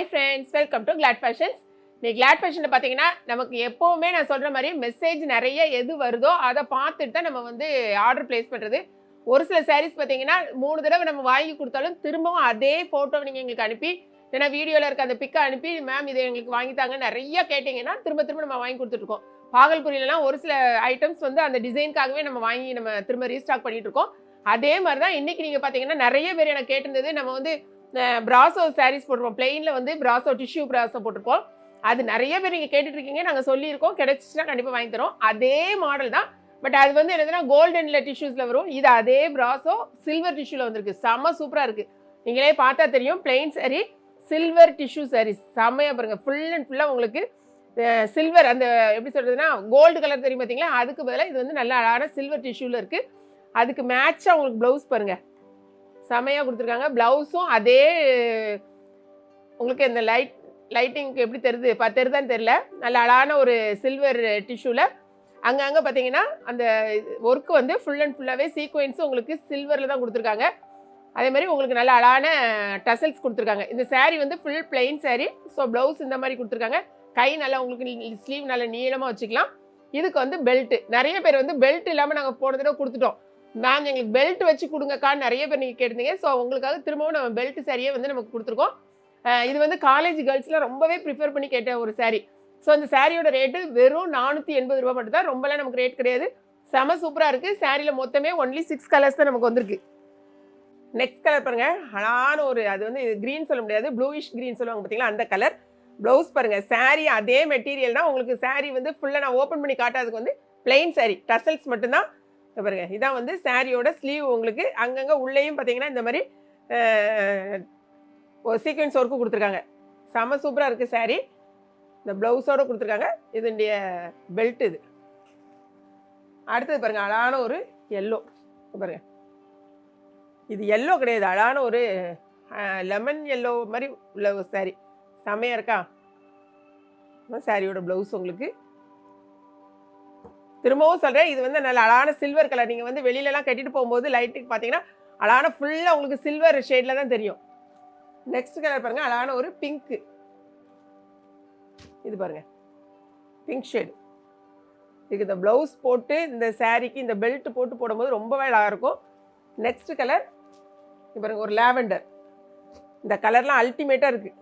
Hi friends welcome to Glad Fashions நீ Glad ஃபேஷனில் பார்த்தீங்கன்னா நமக்கு எப்போவுமே நான் சொல்கிற மாதிரி மெசேஜ் நிறைய எது வருதோ அதை பார்த்துட்டு தான் நம்ம வந்து ஆர்டர் ப்ளேஸ் பண்ணுறது ஒரு சில சாரீஸ் பார்த்தீங்கன்னா மூணு தடவை நம்ம வாங்கி கொடுத்தாலும் திரும்பவும் அதே ஃபோட்டோவை நீங்கள் எங்களுக்கு அனுப்பி ஏன்னா வீடியோவில் இருக்க அந்த பிக்கை அனுப்பி மேம் இதை எங்களுக்கு வாங்கித்தாங்க நிறைய கேட்டிங்கன்னா திரும்ப திரும்ப நம்ம வாங்கி கொடுத்துட்ருக்கோம் பாகல்புரியிலலாம் ஒரு சில ஐட்டம்ஸ் வந்து அந்த டிசைனுக்காகவே நம்ம வாங்கி நம்ம திரும்ப ரீஸ்டாக் பண்ணிகிட்ருக்கோம் அதே மாதிரி தான் இன்னைக்கு நீங்கள் பார்த்தீங்கன்னா நிறைய பேர் எனக்கு கேட்டிருந்தது நம்ம வந்து பிராசோ சாரீஸ் போட்டிருப்போம். பிளெயினில் வந்து பிராசோ டிஷ்யூ பிராசோ போட்டிருப்போம் அது நிறைய பேர் நீங்கள் கேட்டுட்ருக்கீங்க நாங்கள் சொல்லியிருக்கோம். கிடச்சிச்சின்னா கண்டிப்பாக வாங்கி தரோம். அதே மாடல் தான். பட் அது வந்து என்னதுன்னா கோல்டனில் டிஷ்யூஸில் வரும். இது அதே பிராசோ சில்வர் டிஷ்யூவில் வந்திருக்கு. செம்ம சூப்பராக இருக்குது நீங்களே பார்த்தா தெரியும். Plain saree silver tissue sarees. செம்மையாக பாருங்க. ஃபுல் அண்ட் ஃபுல்லாக உங்களுக்கு சில்வர் அந்த எப்படி சொல்கிறதுனா கோல்டு கலர் தெரியும் பார்த்தீங்களா அதுக்கு பதிலாக இது வந்து நல்ல அழகான சில்வர் டிஷ்யூவில் இருக்குது அதுக்கு மேட்சாக உங்களுக்கு ப்ளவுஸ் பாருங்கள் செமையாக கொடுத்துருக்காங்க. ப்ளவுஸும் அதே உங்களுக்கு இந்த லைட் லைட்டிங்க்கு எப்படி தெரியுது பா தெரியுதான்னு தெரில. நல்ல அழகான ஒரு சில்வர் டிஷ்யூவில் அங்கங்கே பார்த்தீங்கன்னா அந்த ஒர்க்கு வந்து ஃபுல் அண்ட் ஃபுல்லாகவே சீக்வென்ஸும் உங்களுக்கு சில்வரில் தான் கொடுத்துருக்காங்க. அதே மாதிரி உங்களுக்கு நல்ல அழகான டசல்ஸ் கொடுத்துருக்காங்க. இந்த சேரீ வந்து full plain sari so blouse இந்த மாதிரி கொடுத்துருக்காங்க. கை நல்லா உங்களுக்கு ஸ்லீவ் நல்லா நீளமாக வச்சுக்கலாம். இதுக்கு வந்து பெல்ட்டு நிறைய பேர் வந்து பெல்ட் இல்லாமல் நாங்கள் போன தடவை கொடுத்துட்டோம். மேம் எங்களுக்கு பெல்ட் வச்சு கொடுங்கக்கான்னு நிறைய பேர் நீங்கள் கேட்டிருந்தீங்க. ஸோ உங்களுக்காக திரும்பவும் நம்ம பெல்ட் சாரியே வந்து நமக்கு கொடுத்துருக்கோம். இது வந்து காலேஜ் கேர்ள்ஸ்லாம் ரொம்பவே ப்ரிஃபர் பண்ணி கேட்ட ஒரு saree. ஸோ அந்த சாரியோட ரேட்டு வெறும் நானூற்றி எண்பது ரூபா மட்டும் தான் ரொம்பலாம் நமக்கு ரேட் கிடையாது. செம சூப்பராக இருக்குது சாரியில் மொத்தமே ஒன்லி சிக்ஸ் கலர்ஸ் தான் நமக்கு வந்திருக்கு. நெக்ஸ்ட் கலர் பாருங்கள் அழகான ஒரு அது வந்து க்ரீன் சொல்ல முடியாது. ப்ளூயிஷ் க்ரீன் சொல்லுவாங்க பார்த்தீங்களா அந்த கலர் ப்ளவுஸ் பாருங்கள் saree அதே மெட்டீரியல் தான். உங்களுக்கு saree வந்து ஃபுல்லாக நான் ஓப்பன் பண்ணி காட்டாததுக்கு வந்து பிளெயின் saree. டசல்ஸ் மட்டும்தான். பாருங்க இதான் வந்து சாரியோட ஸ்லீவ் உங்களுக்கு அங்கங்கே உள்ளேயும் பார்த்தீங்கன்னா இந்த மாதிரி ஒரு சீக்வன்ஸ் ஒர்க்கு கொடுத்துருக்காங்க. செம சூப்பராக இருக்குது saree. இந்த ப்ளவுஸோட கொடுத்துருக்காங்க. இதனுடைய பெல்ட் இது. அடுத்தது பாருங்கள் அழகான ஒரு எல்லோ பாருங்க. இது எல்லோ கிடையாது. அழகான ஒரு லெமன் எல்லோ மாதிரி உள்ள ஒரு saree. செமையாக இருக்கா? சாரியோட ப்ளவுஸ் உங்களுக்கு. திரும்பவும் சொல்கிறேன் இது வந்து நல்ல அழகான சில்வர் கலர் நீங்கள் வந்து வெளியிலலாம் கட்டிட்டு போகும்போது லைட்டுக்கு பார்த்தீங்கன்னா அழகான ஃபுல்லாக உங்களுக்கு சில்வர் ஷேடில் தான் தெரியும். நெக்ஸ்ட் கலர் பாருங்கள் அழகான ஒரு பிங்க்கு இது பாருங்கள் பிங்க் ஷேடு இதுக்கு இந்த ப்ளவுஸ் போட்டு இந்த சாரீக்கு இந்த பெல்ட் போட்டு போடும்போது ரொம்பவே அழகாக இருக்கும் நெக்ஸ்ட் கலர் இது பாருங்கள் ஒரு லேவெண்டர் இந்த கலர்லாம் அல்டிமேட்டாக இருக்குது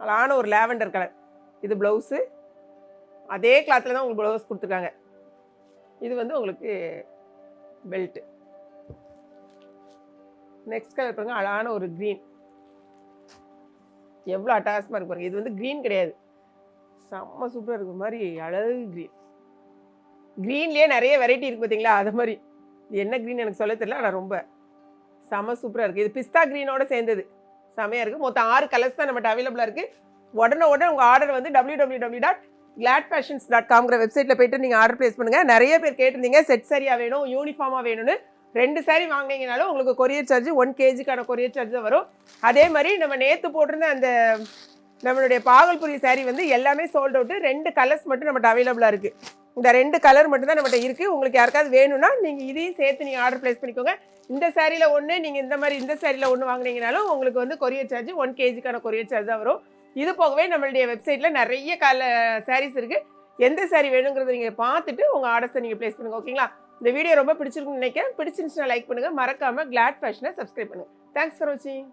அழகான ஒரு லேவெண்டர் கலர் இது ப்ளவுஸு அதே கிளாத்தில் தான் உங்களுக்கு ப்ளவுஸ் கொடுத்துருக்காங்க. இது வந்து உங்களுக்கு பெல்ட்டு நெக்ஸ்ட் கலர் பாருங்க அழகான ஒரு க்ரீன் எவ்வளோ அட்டாசமாக இருக்கு பாருங்க. இது வந்து க்ரீன் கிடையாது. செம்ம சூப்பராக இருக்கிற மாதிரி அழகு க்ரீன் க்ரீன்லேயே நிறைய வெரைட்டி இருக்குது பார்த்தீங்களா அது மாதிரி. என்ன க்ரீன் எனக்கு சொல்ல தெரியல ஆனால் ரொம்ப. செம்ம சூப்பராக இருக்குது இது பிஸ்தா க்ரீனோட சேர்ந்தது. செமையாக இருக்குது மொத்தம் ஆறு கலர்ஸ் தான் நம்மகிட்ட அவைலபிளாக இருக்குது உடனே உடனே உங்கள் ஆர்டர் வந்து W W W dot Glad Fashions dot காம்ங்கிற வெப்சைட்டில் போயிட்டு நீங்கள் ஆர்டர் ப்ளேஸ் பண்ணுங்கள் நிறைய பேர் கேட்டிருந்தீங்க செட் சரியாக வேணும் யூனிஃபார்மாக வேணும்னு. ரெண்டு சாரி வாங்கினீங்கனாலும் உங்களுக்கு கொரியர் சார்ஜ் ஒன் கேஜிக்கான கொரியர் சார்ஜ் தான் வரும். அதே மாதிரி நம்ம நேற்று போட்டிருந்த அந்த நம்மளுடைய பாகல்புரி saree வந்து எல்லாமே சோல்ட் அவுட்டு ரெண்டு கலர்ஸ் மட்டும் நம்மகிட்ட அவைலபிளாக இருக்குது இந்த ரெண்டு கலர் மட்டும் தான் நம்மகிட்ட இருக்குது உங்களுக்கு யாருக்காவது வேணும்னா நீங்கள் இதையும் சேர்த்து நீங்கள் ஆர்டர் ப்ளேஸ் பண்ணிக்கோங்க. இந்த சாரியில் ஒன்று நீங்கள் இந்த மாதிரி இந்த சாரியில் ஒன்று வாங்கினீங்கனாலும் உங்களுக்கு வந்து கொரியர் சார்ஜ் ஒன் கேஜிக்கான கொரியர் சார்ஜ் தான் வரும். இது போகவே நம்மளுடைய வெப்சைட்டில் நிறைய கால சாரீஸ் இருக்குது எந்த சாரீ வேணுங்கிறத நீங்கள் பார்த்துட்டு உங்கள் ஆர்டர்ஸை நீங்கள் ப்ளேஸ் பண்ணுங்கள் ஓகேங்களா இந்த வீடியோ ரொம்ப பிடிச்சிருக்குன்னு நினைக்கிறேன். பிடிச்சிருந்துச்சுன்னா லைக் பண்ணுங்கள் மறக்காமல் கிளாட் ஃபேஷனை சப்ஸ்கிரைப் பண்ணுங்கள் தேங்க்ஸ் ஃபார் வாட்சிங்